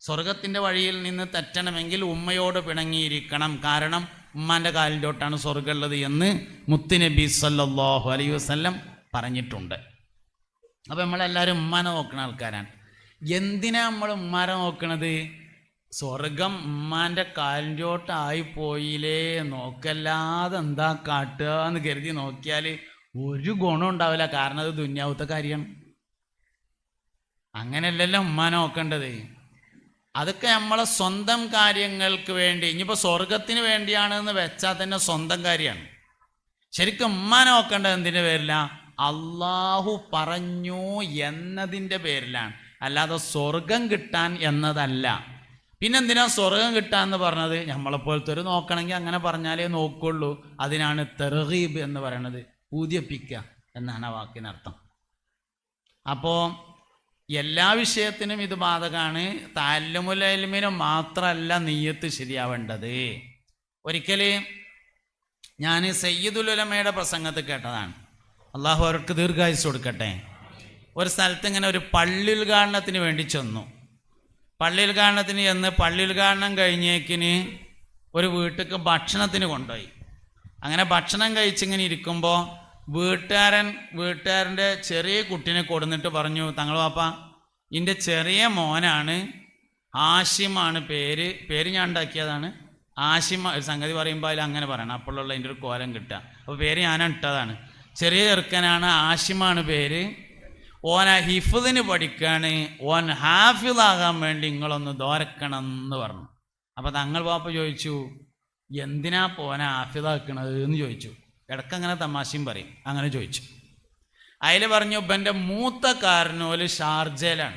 സ്വർഗത്തിന്റെ വഴിയിൽ നിന്ന് തെറ്റണമെങ്കിൽ ഉമ്മയോട് പിണങ്ങിയിരിക്കണം. കാരണം ഉമ്മാന്റെ കാലിലോട്ടാണ് സ്വർഗമുള്ളത് എന്ന് മുത്തുനബി സല്ലാഹു അലൈ വസ്ല്ലം പറഞ്ഞിട്ടുണ്ട്. അപ്പോൾ നമ്മളെല്ലാവരും ഉമ്മാനെ നോക്കുന്ന ആൾക്കാരാണ്. എന്തിനാ നമ്മൾ ഉമ്മാനെ നോക്കണത്? സ്വർഗം ഉമ്മാന്റെ കാലിന്റോട്ടായി പോയില്ലേ? നോക്കല്ലാതെ എന്താ കാട്ടുക എന്ന് കരുതി നോക്കിയാൽ ഒരു ഗുണം ഉണ്ടാവില്ല. കാരണം അത് ദുന്യാവത്തെ കാര്യമാണ്. അങ്ങനെയല്ലല്ലോ ഉമ്മാനെ നോക്കേണ്ടത്. അതൊക്കെ നമ്മളെ സ്വന്തം കാര്യങ്ങൾക്ക് വേണ്ടി ഇനിയിപ്പോൾ സ്വർഗത്തിന് വേണ്ടിയാണെന്ന് വെച്ചാൽ തന്നെ സ്വന്തം കാര്യമാണ്. ശരിക്കും ഉമ്മ നോക്കേണ്ടത് എന്തിന്റെ പേരില? അള്ളാഹു പറഞ്ഞു എന്നതിന്റെ പേരിലാണ്. അല്ലാതെ സ്വർഗം കിട്ടാൻ എന്നതല്ല. പിന്നെ പിന്നെന്തിനാ സ്വർഗം കിട്ടാന്ന് പറഞ്ഞത്? നമ്മളെപ്പോലത്തെ ഒരു നോക്കണമെങ്കിൽ അങ്ങനെ പറഞ്ഞാലേ നോക്കുള്ളൂ. അതിനാണ് തെറീബ് എന്ന് പറയണത്. പൂതിയപ്പിക്കുക എന്നാണ് ആ വാക്കിനർത്ഥം. അപ്പോൾ എല്ലാ വിഷയത്തിനും ഇത് ബാധകമാണ് താല്യമുലമിന് മാത്രമല്ല നെയ്യത്ത് ശരിയാവേണ്ടത്. ഒരിക്കൽ ഞാൻ സയ്യിദുലുലമയുടെ പ്രസംഗത്തിൽ കേട്ടതാണ്. അള്ളാഹു അവർക്ക് ദീർഘായുസ് കൊടുക്കട്ടെ. ഒരു സ്ഥലത്ത് ഇങ്ങനെ ഒരു പള്ളി ഉദ്ഘാടനത്തിന് വേണ്ടി ചെന്നു. പള്ളി ഉദ്ഘാടനത്തിന് ചെന്ന് പള്ളി ഉദ്ഘാടനം കഴിഞ്ഞേക്കിന് ഒരു വീട്ടിലേക്ക് ഭക്ഷണത്തിന് കൊണ്ടുപോയി. അങ്ങനെ ഭക്ഷണം കഴിച്ചിങ്ങനെ ഇരിക്കുമ്പോൾ വീട്ടുകാരൻ വീട്ടുകാരന്റെ ചെറിയ കുട്ടീനെ കൊടുന്നിട്ട് പറഞ്ഞു തങ്ങൾ പാപ്പ എന്റെ ചെറിയ മോനാണ് ആഷിമാണ് പേര് പേര് ഞാൻ ഉണ്ടാക്കിയതാണ്. ആഷിമ ഒരു സംഗതി പറയുമ്പോൾ അതിൽ അങ്ങനെ പറയണം. അപ്പോഴുള്ള അതിന്റെ ഒരു കോലം കിട്ടുക. അപ്പോൾ പേര് ഞാൻ ഇട്ടതാണ്. ചെറിയ ചെറുക്കനാണ് ആഷിമാണ് പേര്. ഓൻ ആ ഹിഫുദിന് പഠിക്കാണ്. ഓൻ ഹാഫിദാകാൻ വേണ്ടി നിങ്ങളൊന്ന് ദോരക്കണം എന്ന് പറഞ്ഞു. അപ്പോൾ തങ്ങൾ പാപ്പ ചോദിച്ചു എന്തിനാ പോനെ ഹാഫിദാക്കണത്? എന്ന് ചോദിച്ചു. ഇടക്കങ്ങനെ തമാശയും പറയും. അങ്ങനെ ചോദിച്ചു. അതിൽ പറഞ്ഞു ഇപ്പം മൂത്ത കാരനോൽ ഷാർജയിലാണ്.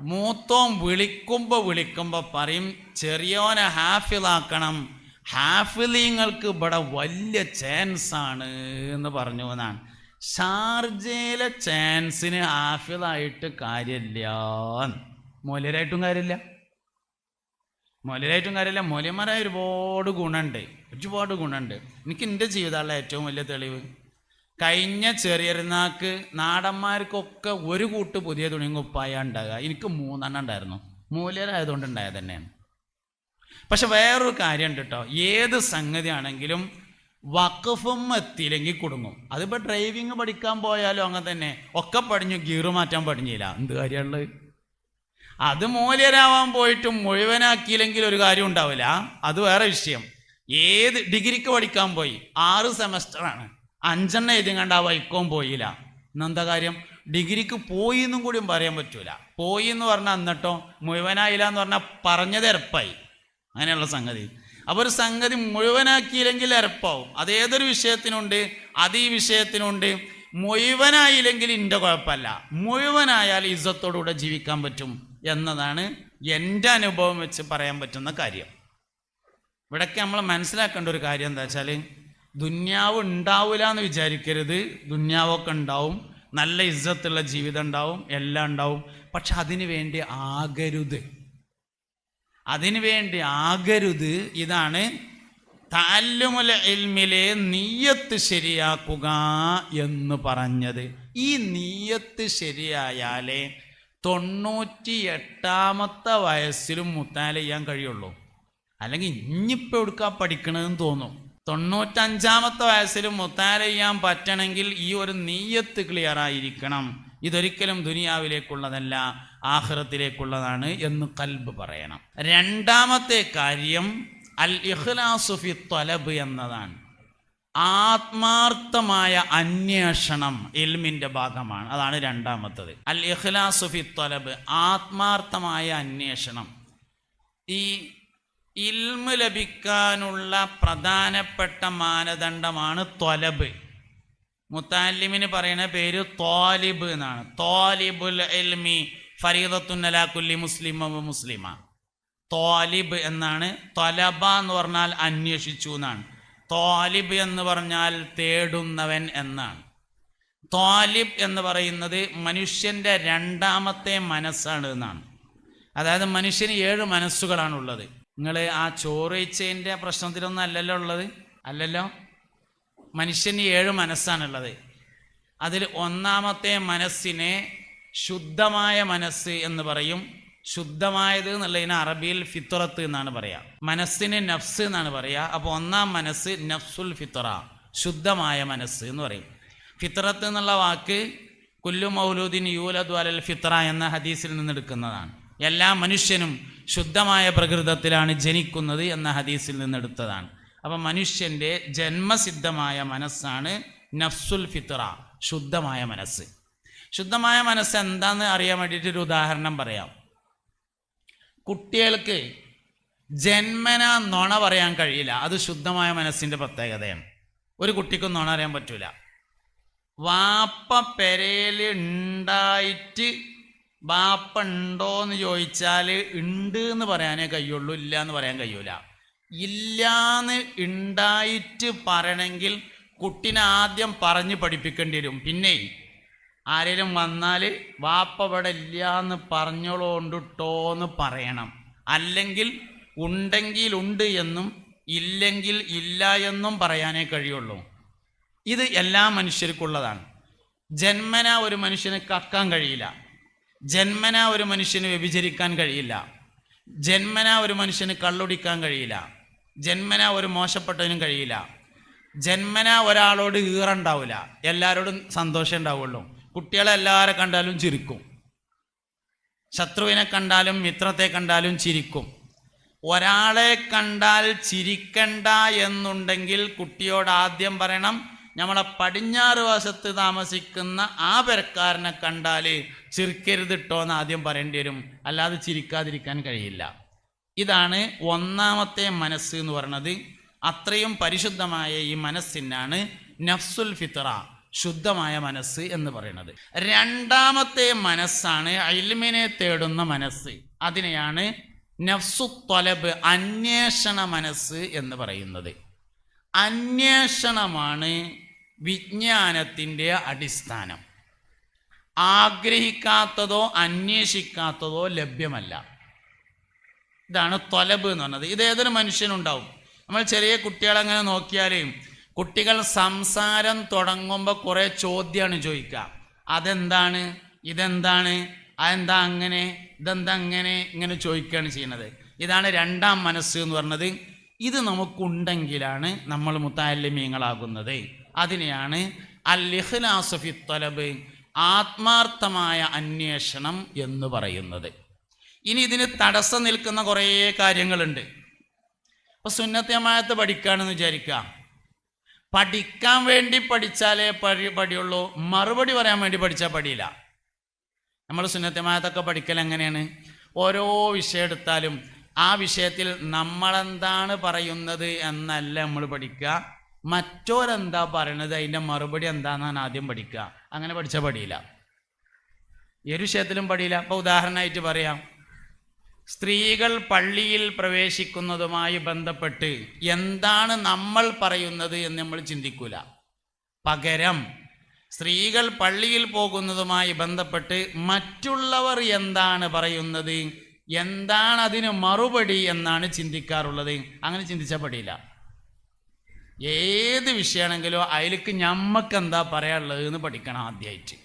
മൂത്തോം വിളിക്കുമ്പോൾ വിളിക്കുമ്പോൾ പറയും ചെറിയോനെ ഹാഫിലാക്കണം ഹാഫിലിങ്ങൾക്ക് ഇവിടെ വലിയ ചാൻസ് ആണ് എന്ന് പറഞ്ഞു എന്നാണ്. ഷാർജയിലെ ചാൻസിന് ഹാഫിലായിട്ട് കാര്യമില്ല മൂലരായിട്ടും കാര്യമില്ല. മൂല്യരായിട്ടും കാര്യമില്ല. മുലമാരായ ഒരുപാട് ഗുണമുണ്ട്. ഒരുപാട് ഗുണമുണ്ട്. എനിക്ക് എന്റെ ജീവിതമുള്ള ഏറ്റവും വലിയ തെളിവ് കഴിഞ്ഞ ചെറിയരുന്നാക്ക് നാടന്മാർക്കൊക്കെ ഒരു കൂട്ട് പുതിയ തുണിയും കുപ്പായ ഉണ്ടാകുക എനിക്ക് മൂന്നെണ്ണം ഉണ്ടായിരുന്നു. മൂലരായതുകൊണ്ട് ഉണ്ടായത് തന്നെയാണ്. പക്ഷെ വേറൊരു കാര്യമുണ്ട് കേട്ടോ. ഏത് സംഗതിയാണെങ്കിലും വഖഫും എത്തിയില്ലെങ്കിൽ കുടുങ്ങും. അതിപ്പോൾ ഡ്രൈവിങ് പഠിക്കാൻ പോയാലും അങ്ങനെ തന്നെ. ഒക്കെ പഠിഞ്ഞു ഗീറ് മാറ്റാൻ പഠിഞ്ഞില്ല എന്ത് കാര്യമുള്ളത് അത് മൂല്യരാവാൻ പോയിട്ട് മുഴുവനാക്കിയില്ലെങ്കിൽ ഒരു കാര്യം ഉണ്ടാവില്ല. അത് വേറെ വിഷയം. ഏത് ഡിഗ്രിക്ക് പഠിക്കാൻ പോയി? ആറ് സെമസ്റ്ററാണ്. അഞ്ചെണ്ണം എഴുതി കണ്ട ആ വൈക്കോം പോയില്ല. എന്നെന്താ കാര്യം? ഡിഗ്രിക്ക് പോയി എന്നും കൂടിയും പറയാൻ പറ്റൂല. പോയി എന്ന് പറഞ്ഞാൽ എന്നിട്ടോ? മുഴുവനായില്ല എന്ന് പറഞ്ഞാൽ പറഞ്ഞത് എരപ്പായി. അങ്ങനെയുള്ള സംഗതി. അപ്പോൾ ഒരു സംഗതി മുഴുവനാക്കിയില്ലെങ്കിൽ എരപ്പാവും. അത് ഏതൊരു വിഷയത്തിനുണ്ട്? അത് ഈ വിഷയത്തിനുണ്ട്. മുഴുവനായില്ലെങ്കിൽ ഇന്റെ കുഴപ്പമല്ല. മുഴുവനായാൽ ഇസത്തോടുകൂടെ ജീവിക്കാൻ പറ്റും. എന്നതാണ് എന്റെ അനുഭവം വെച്ച് പറയാൻ പറ്റുന്ന കാര്യം. ഇവിടൊക്കെ നമ്മൾ മനസ്സിലാക്കേണ്ട ഒരു കാര്യം എന്താ വെച്ചാൽ ദുന്യാവ് ഉണ്ടാവില്ല എന്ന് വിചാരിക്കരുത്. ദുന്യാവൊക്കെ ഉണ്ടാവും. നല്ല ഇജ്ജത്തുള്ള ജീവിതം ഉണ്ടാവും. എല്ലാം ഉണ്ടാവും. പക്ഷെ അതിനു വേണ്ടി ആകരുത്. അതിനു വേണ്ടി ആകരുത്. ഇതാണ് താല്യമുല ഇൽമിലെ നീയത്ത് ശരിയാക്കുക എന്ന് പറഞ്ഞത്. ഈ നീയത്ത് ശരിയായാലേ തൊണ്ണൂറ്റി എട്ടാമത്തെ വയസ്സിലും മുത്താല ചെയ്യാൻ കഴിയുള്ളൂ. അല്ലെങ്കിൽ ഇനിയിപ്പോൾ എടുക്കാൻ പഠിക്കണമെന്ന് തോന്നും. തൊണ്ണൂറ്റഞ്ചാമത്തെ വയസ്സിലും മുത്താല ചെയ്യാൻ പറ്റണമെങ്കിൽ ഈ ഒരു നീയത്ത് ക്ലിയർ ആയിരിക്കണം. ഇതൊരിക്കലും ദുനിയാവിലേക്കുള്ളതല്ല ആഹ്റത്തിലേക്കുള്ളതാണ് എന്ന് കൽബ് പറയണം. രണ്ടാമത്തെ കാര്യം അൽ ഇഖ്ലാസുഫി തൊലബ് എന്നതാണ്. ആത്മാർത്ഥമായ അന്വേഷണം ഇൽമിന്റെ ഭാഗമാണ്. അതാണ് രണ്ടാമത്തത്. അൽ ഇഖ്ലാസുഫി തൊലബ് ആത്മാർത്ഥമായ അന്വേഷണം. ഈ ഇൽമ് ലഭിക്കാനുള്ള പ്രധാനപ്പെട്ട മാനദണ്ഡമാണ് തൊലബ് മുത്താലിമിന് പറയുന്ന പേര് തോലിബ് എന്നാണ്. തോലിബുൽ ഇൽമി ഫരീദത്തുന്നലാക്കുല്ലി മുസ്ലിം മുസ്ലിമ. തോലിബ് എന്നാണ് തൊലബ എന്ന് പറഞ്ഞാൽ അന്വേഷിച്ചു എന്നാണ്. തോലിബ് എന്ന് പറഞ്ഞാൽ തേടുന്നവൻ എന്നാണ്. ത്വാലിബ് എന്ന് പറയുന്നത് മനുഷ്യന്റെ രണ്ടാമത്തെ മനസ്സാണ് എന്നാണ്. അതായത് മനുഷ്യന് ഏഴ് മനസ്സുകളാണുള്ളത്. നിങ്ങൾ ആ ചോറയിച്ചതിന്റെ പ്രശ്നത്തിലൊന്നും അല്ലല്ലോ ഉള്ളത്? അല്ലല്ലോ? മനുഷ്യന് ഏഴ് മനസ്സാണുള്ളത്. അതിൽ ഒന്നാമത്തെ മനസ്സിനെ ശുദ്ധമായ മനസ്സ് എന്ന് പറയും. ശുദ്ധമായത് എന്നുള്ളതിന് അറബിയിൽ ഫിത്തുറത്ത് എന്നാണ് പറയാ. മനസ്സിന് നഫ്സ് എന്നാണ് പറയാ. അപ്പോൾ ഒന്നാം മനസ്സ് നഫ്സുൽ ഫിത്തുറ ശുദ്ധമായ മനസ്സ് എന്ന് പറയും. ഫിത്രത്ത് എന്നുള്ള വാക്ക് കുല്ലു മൗലൂദിൻ യൂലദ് അലൽ ഫിത്ര എന്ന ഹദീസിൽ നിന്ന് എടുക്കുന്നതാണ് എല്ലാ മനുഷ്യനും ശുദ്ധമായ പ്രകൃതത്തിലാണ് ജനിക്കുന്നത് എന്ന ഹദീസിൽ നിന്ന് എടുത്തതാണ് അപ്പം മനുഷ്യന്റെ ജന്മസിദ്ധമായ മനസ്സാണ് നഫ്സുൽ ഫിത്ര ശുദ്ധമായ മനസ്സ്. ശുദ്ധമായ മനസ്സ് എന്താണെന്ന് അറിയാൻ വേണ്ടിയിട്ട് ഒരു ഉദാഹരണം പറയാം. കുട്ടികൾക്ക് ജന്മന നുണ പറയാൻ കഴിയില്ല. അത് ശുദ്ധമായ മനസ്സിന്റെ പ്രത്യേകതയാണ്. ഒരു കുട്ടിക്കും നുണ അറിയാൻ പറ്റൂല. വാപ്പ പെരയിൽ ഉണ്ടായിട്ട് ബാപ്പ ഉണ്ടോ എന്ന് ചോദിച്ചാൽ ഉണ്ട് എന്ന് പറയാനേ കഴിയുള്ളൂ ഇല്ല എന്ന് പറയാൻ കഴിയൂല. ഇല്ലാന്ന് ഉണ്ടായിട്ട് പറയണമെങ്കിൽ കുട്ടിനെ ആദ്യം പറഞ്ഞ് പഠിപ്പിക്കേണ്ടി വരും. പിന്നെ ആരെങ്കിലും വന്നാൽ വാപ്പ ഇവിടെ ഇല്ല എന്ന് പറഞ്ഞോളോണ്ടിട്ടോ എന്ന് പറയണം. അല്ലെങ്കിൽ ഉണ്ടെങ്കിൽ ഉണ്ട് എന്നും ഇല്ലെങ്കിൽ ഇല്ല എന്നും പറയാനേ കഴിയുള്ളൂ. ഇത് എല്ലാ മനുഷ്യർക്കുള്ളതാണ്. ജന്മന ഒരു മനുഷ്യന് കക്കാൻ കഴിയില്ല. ജന്മന ഒരു മനുഷ്യന് വ്യഭിചരിക്കാൻ കഴിയില്ല. ജന്മന ഒരു മനുഷ്യന് കള്ളുടിക്കാൻ കഴിയില്ല. ജന്മന ഒരു മോശപ്പെട്ടതിനും കഴിയില്ല. ജന്മന ഒരാളോട് ഈറുണ്ടാവില്ല എല്ലാവരോടും സന്തോഷം ഉണ്ടാവുള്ളൂ. കുട്ടികളെ എല്ലാവരെ കണ്ടാലും ചിരിക്കും. ശത്രുവിനെ കണ്ടാലും മിത്രത്തെ കണ്ടാലും ചിരിക്കും. ഒരാളെ കണ്ടാൽ ചിരിക്കണ്ട എന്നുണ്ടെങ്കിൽ കുട്ടിയോട് ആദ്യം പറയണം നമ്മളെ പടിഞ്ഞാറ് വശത്ത് താമസിക്കുന്ന ആ പെരക്കാരനെ കണ്ടാൽ ചിരിക്കരുതിട്ടോ എന്ന് ആദ്യം പറയേണ്ടി വരും. അല്ലാതെ ചിരിക്കാതിരിക്കാൻ കഴിയില്ല. ഇതാണ് ഒന്നാമത്തെ മനസ്സ് എന്ന് പറയുന്നത്. അത്രയും പരിശുദ്ധമായ ഈ മനസ്സിനാണ് നഫ്സുൽ ഫിത്ര ശുദ്ധമായ മനസ്സ് എന്ന് പറയുന്നത്. രണ്ടാമത്തെ മനസ്സാണ് അയിൽമിനെ തേടുന്ന മനസ്സ്. അതിനെയാണ് നഫ്സു ത്വലബ് അന്വേഷണ മനസ്സ് എന്ന് പറയുന്നത്. അന്വേഷണമാണ് വിജ്ഞാനത്തിന്റെ അടിസ്ഥാനം. ആഗ്രഹിക്കാത്തതോ അന്വേഷിക്കാത്തതോ ലഭ്യമല്ല. ഇതാണ് തൊലബ് എന്ന് പറഞ്ഞത്. ഇത് ഏതൊരു മനുഷ്യനുണ്ടാവും? നമ്മൾ ചെറിയ കുട്ടികളങ്ങനെ നോക്കിയാൽ കുട്ടികൾ സംസാരം തുടങ്ങുമ്പോൾ കുറേ ചോദ്യമാണ് ചോദിക്കുക. അതെന്താണ്? ഇതെന്താണ്? അതെന്താ അങ്ങനെ? ഇതെന്താ അങ്ങനെ? ഇങ്ങനെ ചോദിക്കുകയാണ് ചെയ്യുന്നത്. ഇതാണ് രണ്ടാം മനസ്സ് എന്ന് പറഞ്ഞത്. ഇത് നമുക്കുണ്ടെങ്കിലാണ് നമ്മൾ മുത്താലിമീങ്ങളാകുന്നത്. അതിനെയാണ് അൽ ഇഖ്ലാസുഫി തൊലബ് ആത്മാർത്ഥമായ അന്വേഷണം എന്ന് പറയുന്നത്. ഇനി ഇതിന് തടസ്സം നിൽക്കുന്ന കുറേ കാര്യങ്ങളുണ്ട്. ഇപ്പൊ സുന്നത്യമായത്ത് പഠിക്കുകയാണെന്ന് വിചാരിക്കുക. പഠിക്കാൻ വേണ്ടി പഠിച്ചാലേ പടി പടിയുള്ളൂ. മറുപടി പറയാൻ വേണ്ടി പഠിച്ചാൽ പടിയില്ല. നമ്മൾ സുന്നത്യമായത്തൊക്കെ പഠിക്കൽ എങ്ങനെയാണ്? ഓരോ വിഷയം എടുത്താലും ആ വിഷയത്തിൽ നമ്മളെന്താണ് പറയുന്നത് എന്നല്ല നമ്മൾ പഠിക്കുക. മറ്റോരെന്താ പറയണത് അതിന്റെ മറുപടി എന്താണെന്നാണ് ആദ്യം പഠിക്കുക. അങ്ങനെ പഠിച്ചാൽ പടിയില്ല. ഈ ഒരു വിഷയത്തിലും പടിയില്ല. അപ്പോൾ ഉദാഹരണമായിട്ട് പറയാം. സ്ത്രീകൾ പള്ളിയിൽ പ്രവേശിക്കുന്നതുമായി ബന്ധപ്പെട്ട് എന്താണ് നമ്മൾ പറയുന്നത് എന്ന് നമ്മൾ ചിന്തിക്കൂല. പകരം സ്ത്രീകൾ പള്ളിയിൽ പോകുന്നതുമായി ബന്ധപ്പെട്ട് മറ്റുള്ളവർ എന്താണ് പറയുന്നത് എന്താണ് അതിന് മറുപടി എന്നാണ് ചിന്തിക്കാറുള്ളത്. അങ്ങനെ ചിന്തിച്ചാൽ പടിയില്ല ഏത് വിഷയമാണെങ്കിലും അതിലേക്ക് ഞമ്മക്ക് എന്താ പറയാനുള്ളത് എന്ന് പഠിക്കണം ആദ്യമായിട്ട്